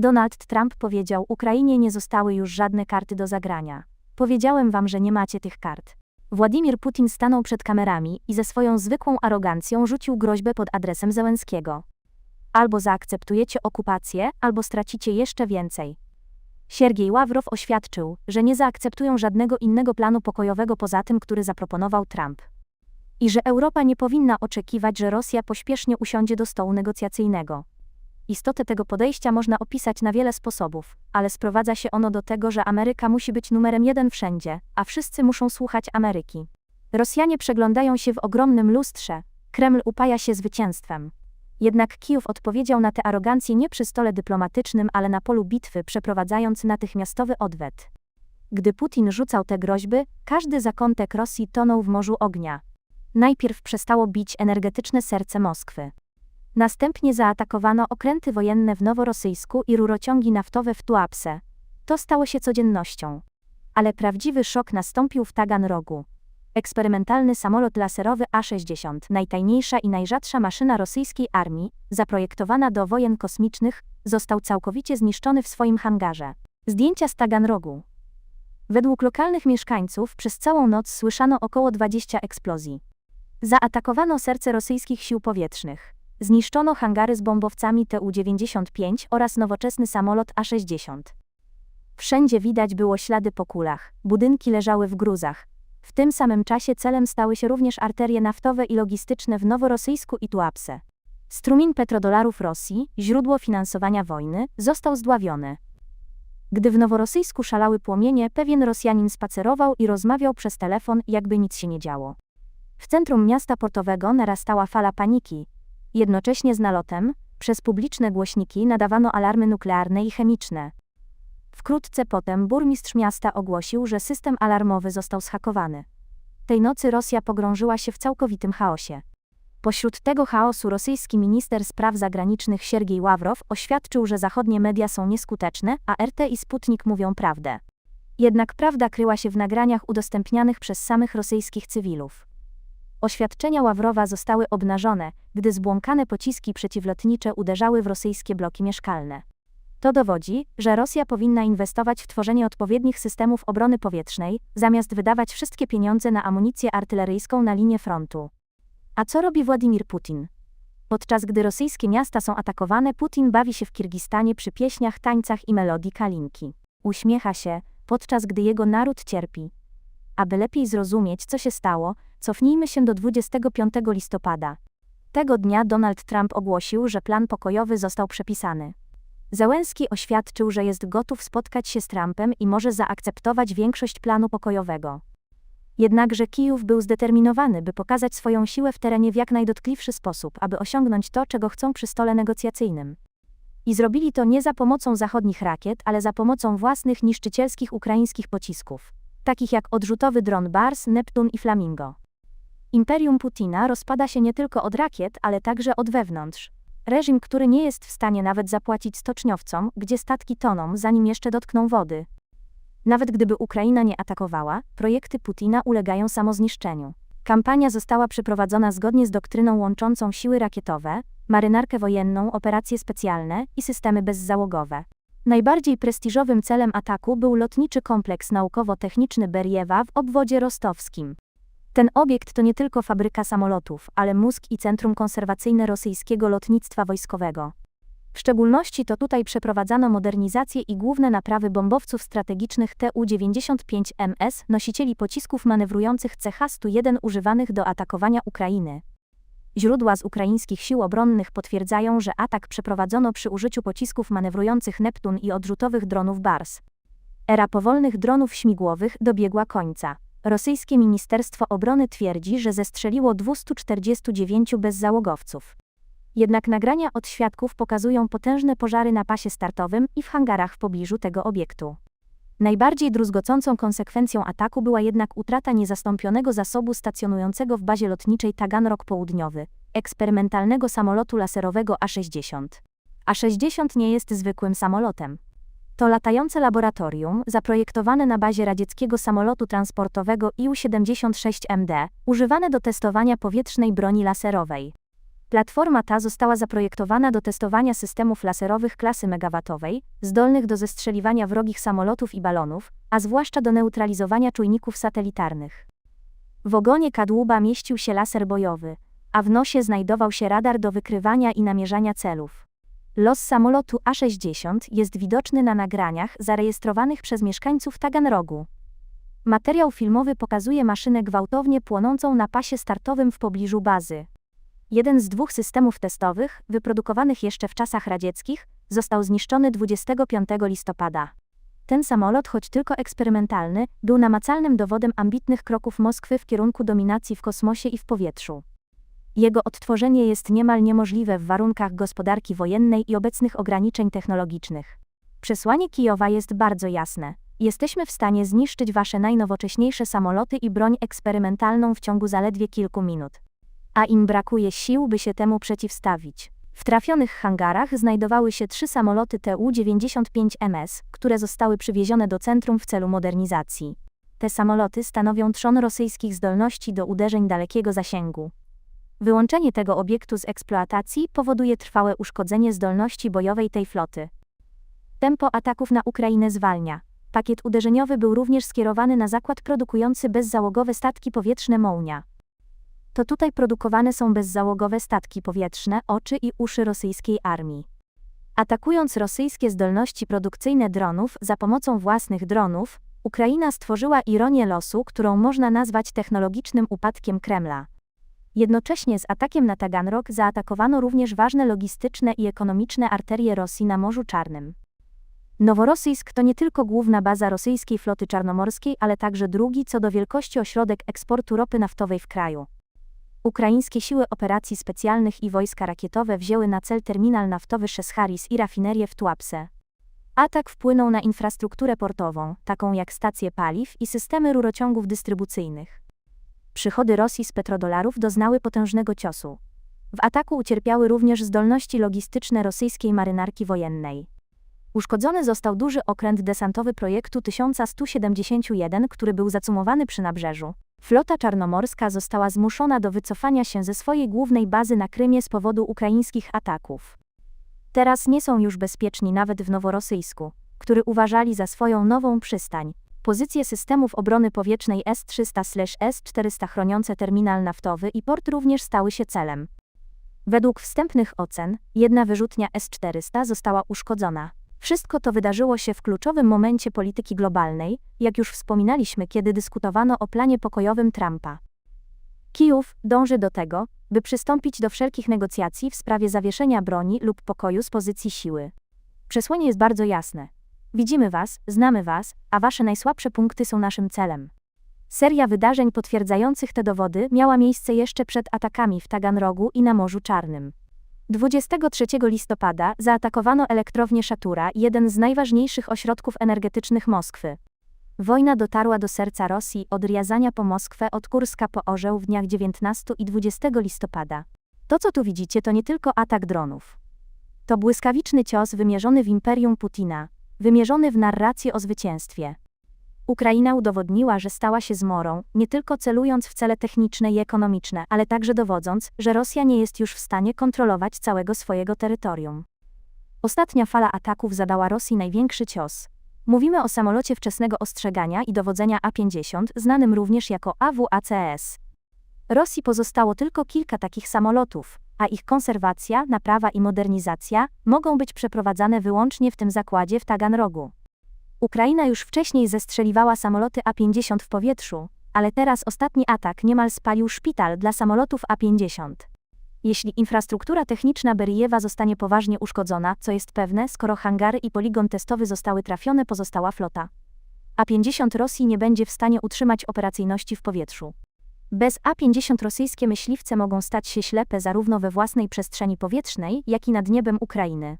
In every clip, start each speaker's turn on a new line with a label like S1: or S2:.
S1: Donald Trump powiedział: Ukrainie nie zostały już żadne karty do zagrania. Powiedziałem wam, że nie macie tych kart. Władimir Putin stanął przed kamerami i ze swoją zwykłą arogancją rzucił groźbę pod adresem Zełenskiego. Albo zaakceptujecie okupację, albo stracicie jeszcze więcej. Siergiej Ławrow oświadczył, że nie zaakceptują żadnego innego planu pokojowego poza tym, który zaproponował Trump. I że Europa nie powinna oczekiwać, że Rosja pośpiesznie usiądzie do stołu negocjacyjnego. Istotę tego podejścia można opisać na wiele sposobów, ale sprowadza się ono do tego, że Ameryka musi być numerem jeden wszędzie, a wszyscy muszą słuchać Ameryki. Rosjanie przeglądają się w ogromnym lustrze, Kreml upaja się zwycięstwem. Jednak Kijów odpowiedział na tę arogancję nie przy stole dyplomatycznym, ale na polu bitwy, przeprowadzając natychmiastowy odwet. Gdy Putin rzucał te groźby, każdy zakątek Rosji tonął w morzu ognia. Najpierw przestało bić energetyczne serce Moskwy. Następnie zaatakowano okręty wojenne w Noworosyjsku i rurociągi naftowe w Tuapse. To stało się codziennością. Ale prawdziwy szok nastąpił w Taganrogu. Eksperymentalny samolot laserowy A-60, najtajniejsza i najrzadsza maszyna rosyjskiej armii, zaprojektowana do wojen kosmicznych, został całkowicie zniszczony w swoim hangarze. Zdjęcia z Taganrogu. Według lokalnych mieszkańców przez całą noc słyszano około 20 eksplozji. Zaatakowano serce rosyjskich sił powietrznych. Zniszczono hangary z bombowcami Tu-95 oraz nowoczesny samolot A-60. Wszędzie widać było ślady po kulach, budynki leżały w gruzach. W tym samym czasie celem stały się również arterie naftowe i logistyczne w Noworosyjsku i Tuapse. Strumień petrodolarów Rosji, źródło finansowania wojny, został zdławiony. Gdy w Noworosyjsku szalały płomienie, pewien Rosjanin spacerował i rozmawiał przez telefon, jakby nic się nie działo. W centrum miasta portowego narastała fala paniki, Jednocześnie z nalotem, przez publiczne głośniki nadawano alarmy nuklearne i chemiczne. Wkrótce potem burmistrz miasta ogłosił, że system alarmowy został zhakowany. Tej nocy Rosja pogrążyła się w całkowitym chaosie. Pośród tego chaosu rosyjski minister spraw zagranicznych Siergiej Ławrow oświadczył, że zachodnie media są nieskuteczne, a RT i Sputnik mówią prawdę. Jednak prawda kryła się w nagraniach udostępnianych przez samych rosyjskich cywilów. Oświadczenia Ławrowa zostały obnażone, gdy zbłąkane pociski przeciwlotnicze uderzały w rosyjskie bloki mieszkalne. To dowodzi, że Rosja powinna inwestować w tworzenie odpowiednich systemów obrony powietrznej, zamiast wydawać wszystkie pieniądze na amunicję artyleryjską na linię frontu. A co robi Władimir Putin? Podczas gdy rosyjskie miasta są atakowane, Putin bawi się w Kirgistanie przy pieśniach, tańcach i melodii kalinki. Uśmiecha się, podczas gdy jego naród cierpi. Aby lepiej zrozumieć, co się stało, cofnijmy się do 25 listopada. Tego dnia Donald Trump ogłosił, że plan pokojowy został przepisany. Załęski oświadczył, że jest gotów spotkać się z Trumpem i może zaakceptować większość planu pokojowego. Jednakże Kijów był zdeterminowany, by pokazać swoją siłę w terenie w jak najdotkliwszy sposób, aby osiągnąć to, czego chcą przy stole negocjacyjnym. I zrobili to nie za pomocą zachodnich rakiet, ale za pomocą własnych niszczycielskich ukraińskich pocisków takich jak odrzutowy dron Bars, Neptun i Flamingo. Imperium Putina rozpada się nie tylko od rakiet, ale także od wewnątrz. Reżim, który nie jest w stanie nawet zapłacić stoczniowcom, gdzie statki toną, zanim jeszcze dotkną wody. Nawet gdyby Ukraina nie atakowała, projekty Putina ulegają samozniszczeniu. Kampania została przeprowadzona zgodnie z doktryną łączącą siły rakietowe, marynarkę wojenną, operacje specjalne i systemy bezzałogowe. Najbardziej prestiżowym celem ataku był lotniczy kompleks naukowo-techniczny Beriewa w obwodzie rostowskim. Ten obiekt to nie tylko fabryka samolotów, ale mózg i centrum konserwacyjne rosyjskiego lotnictwa wojskowego. W szczególności to tutaj przeprowadzano modernizację i główne naprawy bombowców strategicznych Tu-95MS, nosicieli pocisków manewrujących CH-101 używanych do atakowania Ukrainy. Źródła z ukraińskich sił obronnych potwierdzają, że atak przeprowadzono przy użyciu pocisków manewrujących Neptun i odrzutowych dronów Bars. Era powolnych dronów śmigłowych dobiegła końca. Rosyjskie Ministerstwo Obrony twierdzi, że zestrzeliło 249 bezzałogowców. Jednak nagrania od świadków pokazują potężne pożary na pasie startowym i w hangarach w pobliżu tego obiektu. Najbardziej druzgocącą konsekwencją ataku była jednak utrata niezastąpionego zasobu stacjonującego w bazie lotniczej Taganrog Południowy, eksperymentalnego samolotu laserowego A-60. A-60 nie jest zwykłym samolotem. To latające laboratorium, zaprojektowane na bazie radzieckiego samolotu transportowego IU-76MD, używane do testowania powietrznej broni laserowej. Platforma ta została zaprojektowana do testowania systemów laserowych klasy megawatowej, zdolnych do zestrzeliwania wrogich samolotów i balonów, a zwłaszcza do neutralizowania czujników satelitarnych. W ogonie kadłuba mieścił się laser bojowy, a w nosie znajdował się radar do wykrywania i namierzania celów. Los samolotu A-60 jest widoczny na nagraniach zarejestrowanych przez mieszkańców Taganrogu. Materiał filmowy pokazuje maszynę gwałtownie płonącą na pasie startowym w pobliżu bazy. Jeden z dwóch systemów testowych, wyprodukowanych jeszcze w czasach radzieckich, został zniszczony 25 listopada. Ten samolot, choć tylko eksperymentalny, był namacalnym dowodem ambitnych kroków Moskwy w kierunku dominacji w kosmosie i w powietrzu. Jego odtworzenie jest niemal niemożliwe w warunkach gospodarki wojennej i obecnych ograniczeń technologicznych. Przesłanie Kijowa jest bardzo jasne. Jesteśmy w stanie zniszczyć wasze najnowocześniejsze samoloty i broń eksperymentalną w ciągu zaledwie kilku minut. A im brakuje sił, by się temu przeciwstawić. W trafionych hangarach znajdowały się trzy samoloty Tu-95MS, które zostały przywiezione do centrum w celu modernizacji. Te samoloty stanowią trzon rosyjskich zdolności do uderzeń dalekiego zasięgu. Wyłączenie tego obiektu z eksploatacji powoduje trwałe uszkodzenie zdolności bojowej tej floty. Tempo ataków na Ukrainę zwalnia. Pakiet uderzeniowy był również skierowany na zakład produkujący bezzałogowe statki powietrzne Mołnia. To tutaj produkowane są bezzałogowe statki powietrzne, oczy i uszy rosyjskiej armii. Atakując rosyjskie zdolności produkcyjne dronów za pomocą własnych dronów, Ukraina stworzyła ironię losu, którą można nazwać technologicznym upadkiem Kremla. Jednocześnie z atakiem na Taganrog zaatakowano również ważne logistyczne i ekonomiczne arterie Rosji na Morzu Czarnym. Noworosyjsk to nie tylko główna baza rosyjskiej floty czarnomorskiej, ale także drugi co do wielkości ośrodek eksportu ropy naftowej w kraju. Ukraińskie siły operacji specjalnych i wojska rakietowe wzięły na cel terminal naftowy Szescharis i rafinerię w Tuapse. Atak wpłynął na infrastrukturę portową, taką jak stacje paliw i systemy rurociągów dystrybucyjnych. Przychody Rosji z petrodolarów doznały potężnego ciosu. W ataku ucierpiały również zdolności logistyczne rosyjskiej marynarki wojennej. Uszkodzony został duży okręt desantowy projektu 1171, który był zacumowany przy nabrzeżu. Flota czarnomorska została zmuszona do wycofania się ze swojej głównej bazy na Krymie z powodu ukraińskich ataków. Teraz nie są już bezpieczni nawet w Noworosyjsku, który uważali za swoją nową przystań. Pozycje systemów obrony powietrznej S-300-S-400 chroniące terminal naftowy i port również stały się celem. Według wstępnych ocen, jedna wyrzutnia S-400 została uszkodzona. Wszystko to wydarzyło się w kluczowym momencie polityki globalnej, jak już wspominaliśmy, kiedy dyskutowano o planie pokojowym Trumpa. Kijów dąży do tego, by przystąpić do wszelkich negocjacji w sprawie zawieszenia broni lub pokoju z pozycji siły. Przesłanie jest bardzo jasne. Widzimy Was, znamy Was, a Wasze najsłabsze punkty są naszym celem. Seria wydarzeń potwierdzających te dowody miała miejsce jeszcze przed atakami w Taganrogu i na Morzu Czarnym. 23 listopada zaatakowano elektrownię Szatura, jeden z najważniejszych ośrodków energetycznych Moskwy. Wojna dotarła do serca Rosji od Riazania po Moskwę, od Kurska po Orzeł w dniach 19 i 20 listopada. To, co tu widzicie, to nie tylko atak dronów. To błyskawiczny cios wymierzony w imperium Putina, wymierzony w narrację o zwycięstwie. Ukraina udowodniła, że stała się zmorą, nie tylko celując w cele techniczne i ekonomiczne, ale także dowodząc, że Rosja nie jest już w stanie kontrolować całego swojego terytorium. Ostatnia fala ataków zadała Rosji największy cios. Mówimy o samolocie wczesnego ostrzegania i dowodzenia A-50, znanym również jako AWACS. Rosji pozostało tylko kilka takich samolotów, a ich konserwacja, naprawa i modernizacja mogą być przeprowadzane wyłącznie w tym zakładzie w Taganrogu. Ukraina już wcześniej zestrzeliwała samoloty A-50 w powietrzu, ale teraz ostatni atak niemal spalił szpital dla samolotów A-50. Jeśli infrastruktura techniczna Berijewa zostanie poważnie uszkodzona, co jest pewne, skoro hangary i poligon testowy zostały trafione, pozostała flota. A-50 Rosji nie będzie w stanie utrzymać operacyjności w powietrzu. Bez A-50 rosyjskie myśliwce mogą stać się ślepe zarówno we własnej przestrzeni powietrznej, jak i nad niebem Ukrainy.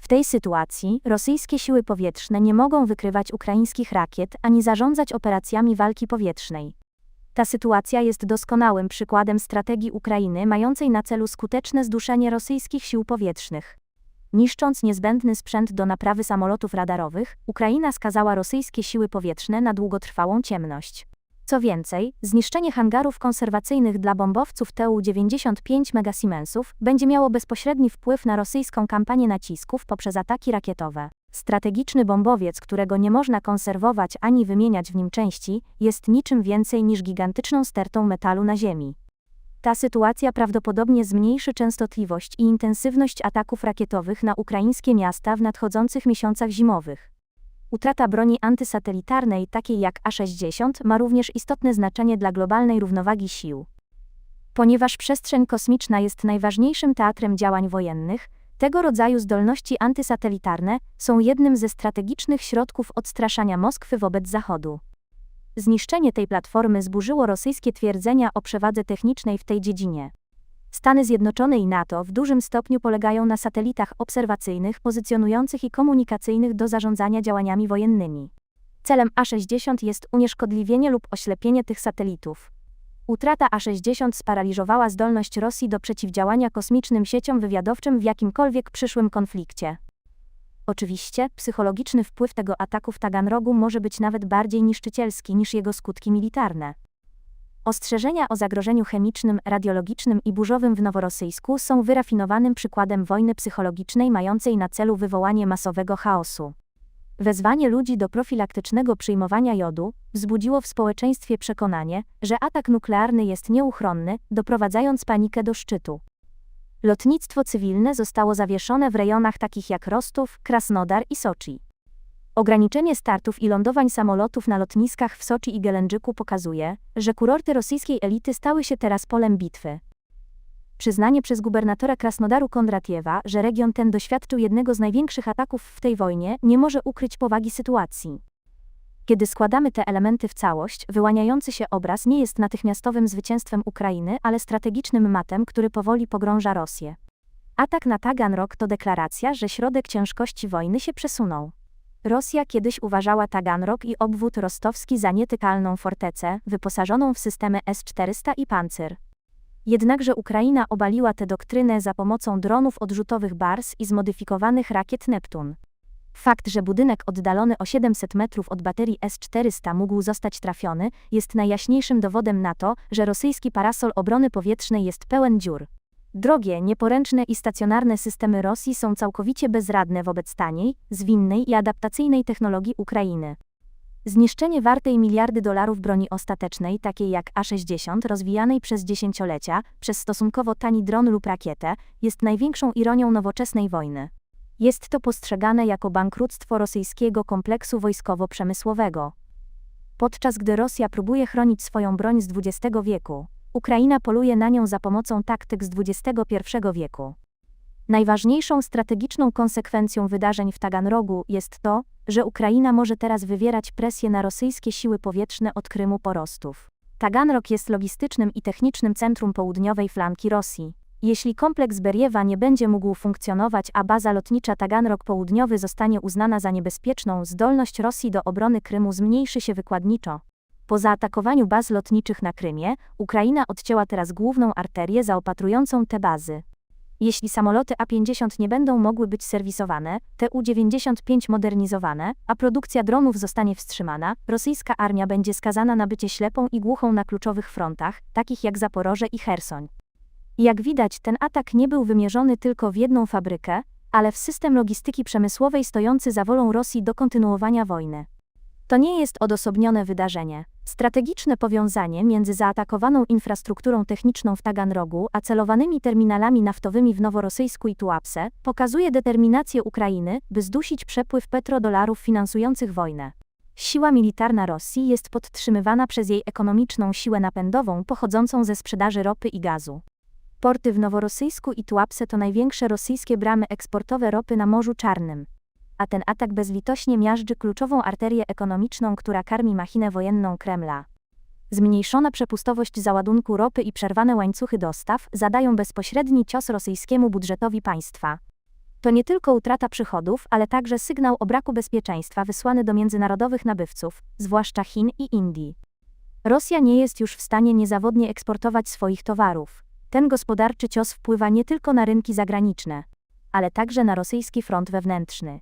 S1: W tej sytuacji rosyjskie siły powietrzne nie mogą wykrywać ukraińskich rakiet ani zarządzać operacjami walki powietrznej. Ta sytuacja jest doskonałym przykładem strategii Ukrainy mającej na celu skuteczne zduszenie rosyjskich sił powietrznych. Niszcząc niezbędny sprzęt do naprawy samolotów radarowych, Ukraina skazała rosyjskie siły powietrzne na długotrwałą ciemność. Co więcej, zniszczenie hangarów konserwacyjnych dla bombowców Tu-95 Megasiemensów będzie miało bezpośredni wpływ na rosyjską kampanię nacisków poprzez ataki rakietowe. Strategiczny bombowiec, którego nie można konserwować ani wymieniać w nim części, jest niczym więcej niż gigantyczną stertą metalu na Ziemi. Ta sytuacja prawdopodobnie zmniejszy częstotliwość i intensywność ataków rakietowych na ukraińskie miasta w nadchodzących miesiącach zimowych. Utrata broni antysatelitarnej, takiej jak A-60, ma również istotne znaczenie dla globalnej równowagi sił. Ponieważ przestrzeń kosmiczna jest najważniejszym teatrem działań wojennych, tego rodzaju zdolności antysatelitarne są jednym ze strategicznych środków odstraszania Moskwy wobec Zachodu. Zniszczenie tej platformy zburzyło rosyjskie twierdzenia o przewadze technicznej w tej dziedzinie. Stany Zjednoczone i NATO w dużym stopniu polegają na satelitach obserwacyjnych, pozycjonujących i komunikacyjnych do zarządzania działaniami wojennymi. Celem A-60 jest unieszkodliwienie lub oślepienie tych satelitów. Utrata A-60 sparaliżowała zdolność Rosji do przeciwdziałania kosmicznym sieciom wywiadowczym w jakimkolwiek przyszłym konflikcie. Oczywiście, psychologiczny wpływ tego ataku w Taganrogu może być nawet bardziej niszczycielski niż jego skutki militarne. Ostrzeżenia o zagrożeniu chemicznym, radiologicznym i burzowym w Noworosyjsku są wyrafinowanym przykładem wojny psychologicznej mającej na celu wywołanie masowego chaosu. Wezwanie ludzi do profilaktycznego przyjmowania jodu wzbudziło w społeczeństwie przekonanie, że atak nuklearny jest nieuchronny, doprowadzając panikę do szczytu. Lotnictwo cywilne zostało zawieszone w rejonach takich jak Rostów, Krasnodar i Soczi. Ograniczenie startów i lądowań samolotów na lotniskach w Soczi i Gelendżyku pokazuje, że kurorty rosyjskiej elity stały się teraz polem bitwy. Przyznanie przez gubernatora Krasnodaru Kondratiewa, że region ten doświadczył jednego z największych ataków w tej wojnie, nie może ukryć powagi sytuacji. Kiedy składamy te elementy w całość, wyłaniający się obraz nie jest natychmiastowym zwycięstwem Ukrainy, ale strategicznym matem, który powoli pogrąża Rosję. Atak na Taganrog to deklaracja, że środek ciężkości wojny się przesunął. Rosja kiedyś uważała Taganrog i obwód rostowski za nietykalną fortecę, wyposażoną w systemy S-400 i Pancyr. Jednakże Ukraina obaliła tę doktrynę za pomocą dronów odrzutowych Bars i zmodyfikowanych rakiet Neptun. Fakt, że budynek oddalony o 700 metrów od baterii S-400 mógł zostać trafiony, jest najjaśniejszym dowodem na to, że rosyjski parasol obrony powietrznej jest pełen dziur. Drogie, nieporęczne i stacjonarne systemy Rosji są całkowicie bezradne wobec taniej, zwinnej i adaptacyjnej technologii Ukrainy. Zniszczenie wartej miliardy dolarów broni ostatecznej, takiej jak A-60, rozwijanej przez dziesięciolecia, przez stosunkowo tani dron lub rakietę, jest największą ironią nowoczesnej wojny. Jest to postrzegane jako bankructwo rosyjskiego kompleksu wojskowo-przemysłowego. Podczas gdy Rosja próbuje chronić swoją broń z XX wieku, Ukraina poluje na nią za pomocą taktyk z XXI wieku. Najważniejszą strategiczną konsekwencją wydarzeń w Taganrogu jest to, że Ukraina może teraz wywierać presję na rosyjskie siły powietrzne od Krymu po Rostów. Taganrog jest logistycznym i technicznym centrum południowej flanki Rosji. Jeśli kompleks Beriewa nie będzie mógł funkcjonować, a baza lotnicza Taganrog Południowy zostanie uznana za niebezpieczną, zdolność Rosji do obrony Krymu zmniejszy się wykładniczo. Po zaatakowaniu baz lotniczych na Krymie, Ukraina odcięła teraz główną arterię zaopatrującą te bazy. Jeśli samoloty A-50 nie będą mogły być serwisowane, Tu-95 modernizowane, a produkcja dronów zostanie wstrzymana, rosyjska armia będzie skazana na bycie ślepą i głuchą na kluczowych frontach, takich jak Zaporoże i Hersoń. Jak widać, ten atak nie był wymierzony tylko w jedną fabrykę, ale w system logistyki przemysłowej stojący za wolą Rosji do kontynuowania wojny. To nie jest odosobnione wydarzenie. Strategiczne powiązanie między zaatakowaną infrastrukturą techniczną w Taganrogu a celowanymi terminalami naftowymi w Noworosyjsku i Tuapse pokazuje determinację Ukrainy, by zdusić przepływ petrodolarów finansujących wojnę. Siła militarna Rosji jest podtrzymywana przez jej ekonomiczną siłę napędową pochodzącą ze sprzedaży ropy i gazu. Porty w Noworosyjsku i Tuapse to największe rosyjskie bramy eksportowe ropy na Morzu Czarnym a ten atak bezlitośnie miażdży kluczową arterię ekonomiczną, która karmi machinę wojenną Kremla. Zmniejszona przepustowość załadunku ropy i przerwane łańcuchy dostaw zadają bezpośredni cios rosyjskiemu budżetowi państwa. To nie tylko utrata przychodów, ale także sygnał o braku bezpieczeństwa wysłany do międzynarodowych nabywców, zwłaszcza Chin i Indii. Rosja nie jest już w stanie niezawodnie eksportować swoich towarów. Ten gospodarczy cios wpływa nie tylko na rynki zagraniczne, ale także na rosyjski front wewnętrzny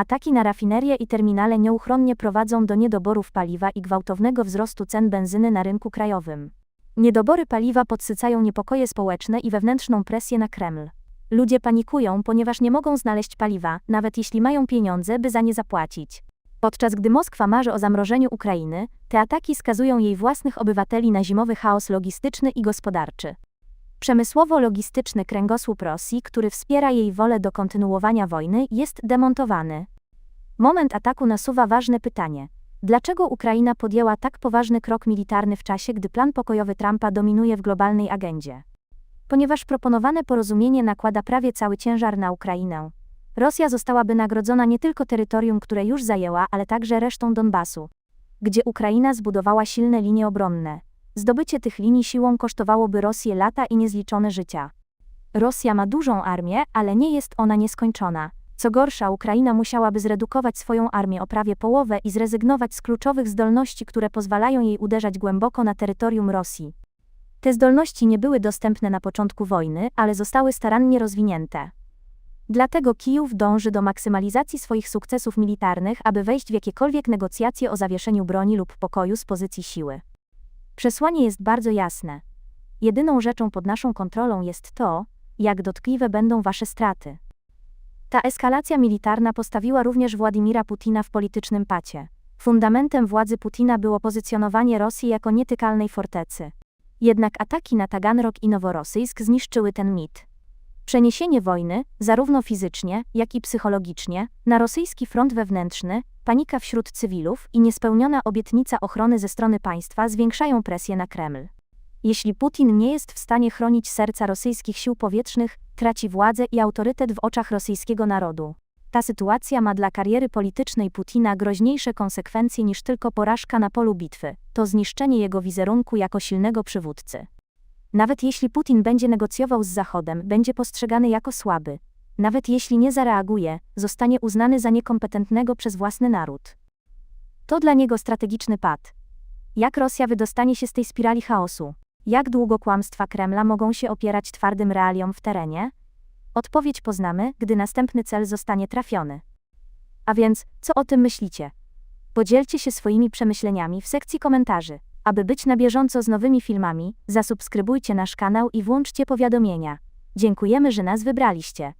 S1: Ataki na rafinerie i terminale nieuchronnie prowadzą do niedoborów paliwa i gwałtownego wzrostu cen benzyny na rynku krajowym. Niedobory paliwa podsycają niepokoje społeczne i wewnętrzną presję na Kreml. Ludzie panikują, ponieważ nie mogą znaleźć paliwa, nawet jeśli mają pieniądze, by za nie zapłacić. Podczas gdy Moskwa marzy o zamrożeniu Ukrainy, te ataki skazują jej własnych obywateli na zimowy chaos logistyczny i gospodarczy. Przemysłowo-logistyczny kręgosłup Rosji, który wspiera jej wolę do kontynuowania wojny, jest demontowany. Moment ataku nasuwa ważne pytanie. Dlaczego Ukraina podjęła tak poważny krok militarny w czasie, gdy plan pokojowy Trumpa dominuje w globalnej agendzie? Ponieważ proponowane porozumienie nakłada prawie cały ciężar na Ukrainę. Rosja zostałaby nagrodzona nie tylko terytorium, które już zajęła, ale także resztą Donbasu, gdzie Ukraina zbudowała silne linie obronne. Zdobycie tych linii siłą kosztowałoby Rosję lata i niezliczone życia. Rosja ma dużą armię, ale nie jest ona nieskończona. Co gorsza, Ukraina musiałaby zredukować swoją armię o prawie połowę i zrezygnować z kluczowych zdolności, które pozwalają jej uderzać głęboko na terytorium Rosji. Te zdolności nie były dostępne na początku wojny, ale zostały starannie rozwinięte. Dlatego Kijów dąży do maksymalizacji swoich sukcesów militarnych, aby wejść w jakiekolwiek negocjacje o zawieszeniu broni lub pokoju z pozycji siły. Przesłanie jest bardzo jasne. Jedyną rzeczą pod naszą kontrolą jest to, jak dotkliwe będą wasze straty. Ta eskalacja militarna postawiła również Władimira Putina w politycznym pacie. Fundamentem władzy Putina było pozycjonowanie Rosji jako nietykalnej fortecy. Jednak ataki na Taganrog i Noworosyjsk zniszczyły ten mit. Przeniesienie wojny, zarówno fizycznie, jak i psychologicznie, na rosyjski front wewnętrzny, panika wśród cywilów i niespełniona obietnica ochrony ze strony państwa zwiększają presję na Kreml. Jeśli Putin nie jest w stanie chronić serca rosyjskich sił powietrznych, traci władzę i autorytet w oczach rosyjskiego narodu. Ta sytuacja ma dla kariery politycznej Putina groźniejsze konsekwencje niż tylko porażka na polu bitwy to zniszczenie jego wizerunku jako silnego przywódcy. Nawet jeśli Putin będzie negocjował z Zachodem, będzie postrzegany jako słaby. Nawet jeśli nie zareaguje, zostanie uznany za niekompetentnego przez własny naród. To dla niego strategiczny pad. Jak Rosja wydostanie się z tej spirali chaosu? Jak długo kłamstwa Kremla mogą się opierać twardym realiom w terenie? Odpowiedź poznamy, gdy następny cel zostanie trafiony. A więc, co o tym myślicie? Podzielcie się swoimi przemyśleniami w sekcji komentarzy. Aby być na bieżąco z nowymi filmami, zasubskrybujcie nasz kanał i włączcie powiadomienia. Dziękujemy, że nas wybraliście.